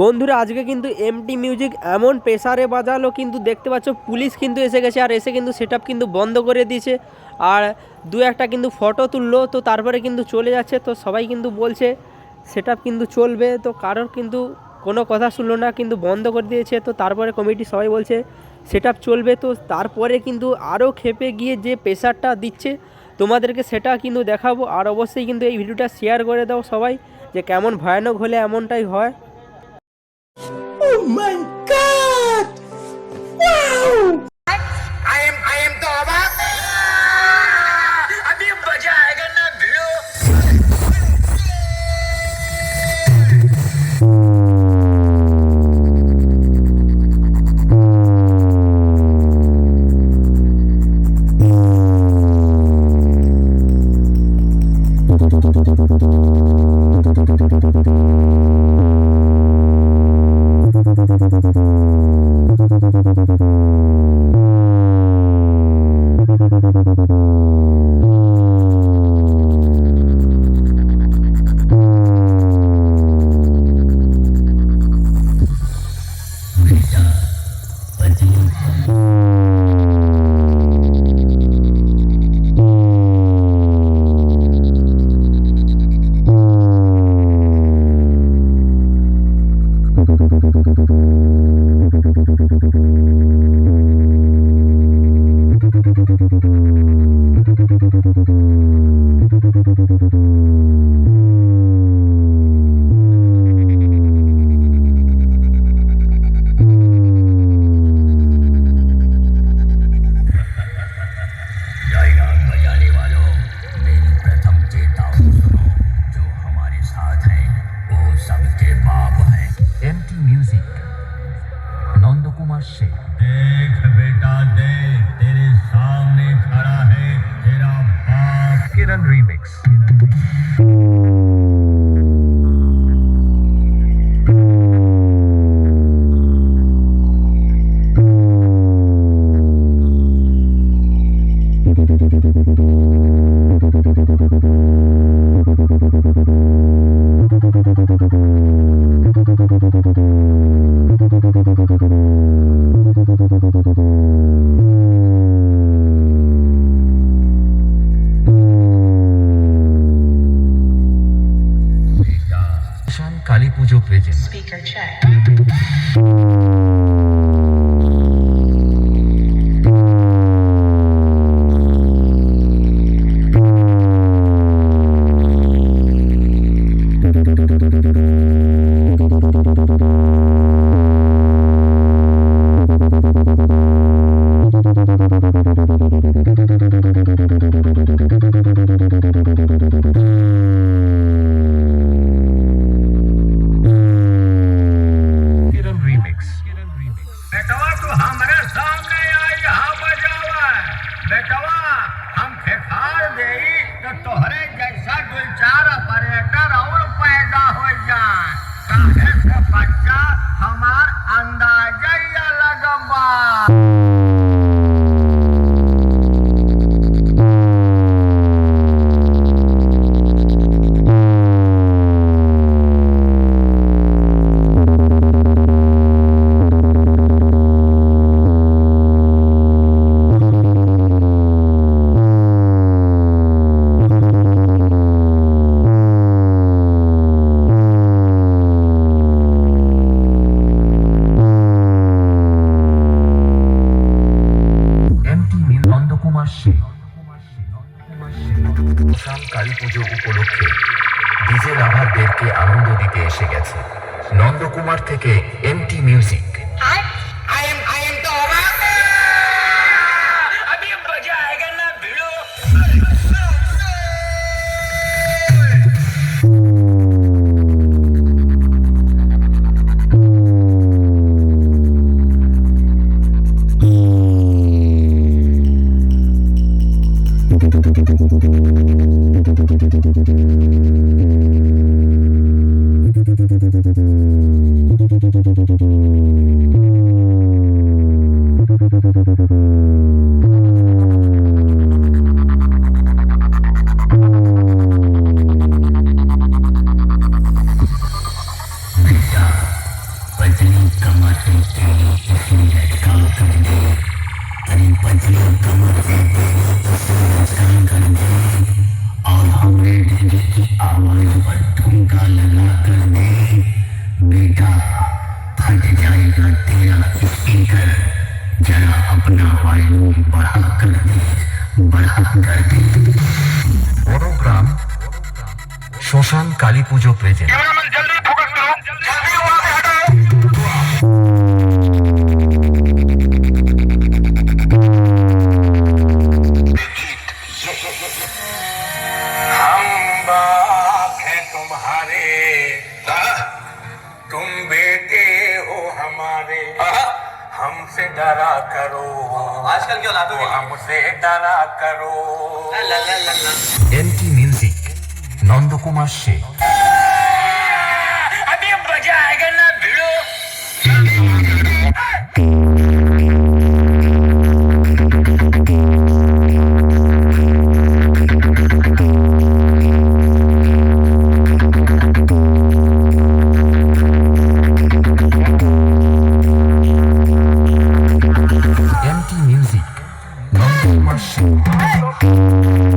বন্ধুরা, আজকে কিন্তু এমটি মিউজিক এমন প্রেসারে বাজালো, কিন্তু দেখতে পাচ্ছ পুলিশ কিন্তু এসে গেছে আর এসে কিন্তু সেট কিন্তু বন্ধ করে দিয়েছে। আর দু একটা কিন্তু ফটো তুললো, তো তারপরে কিন্তু চলে যাচ্ছে, তো সবাই কিন্তু বলছে সেট কিন্তু চলবে, তো কারোর কিন্তু কোনো কথা শুনলো না, কিন্তু বন্ধ করে দিয়েছে, তো তারপরে কমিটি সবাই বলছে সেট চলবে, তো তারপরে কিন্তু আরও খেপে গিয়ে যে প্রেসারটা দিচ্ছে, তোমাদেরকে সেটা কিন্তু দেখাবো। আর অবশ্যই কিন্তু এই ভিডিওটা শেয়ার করে দাও সবাই, যে কেমন ভয়ানক হলে এমনটাই হয়। Bye. নন্দকুমার কালী পুজো প্রেজেন্ট Speaker check. পুজো উপলক্ষে ডিজে লাভারদেরকে আনন্দ দিতে এসে গেছে। নন্দকুমার থেকে MT music. I am I am तो अवाक अभी मजा आएगा ना भिड़ो कर तेरा स्पीकर जरा अपना वॉल्यूम बढ़ा कर दे बढ़ा कर दे বড়গ্রাম শ্মশান কালী পুজো প্রেজেন্ট डरा करो आजकल क्यों लाते हमसे डरा करो NT music Nandakumar Sheikh Hey!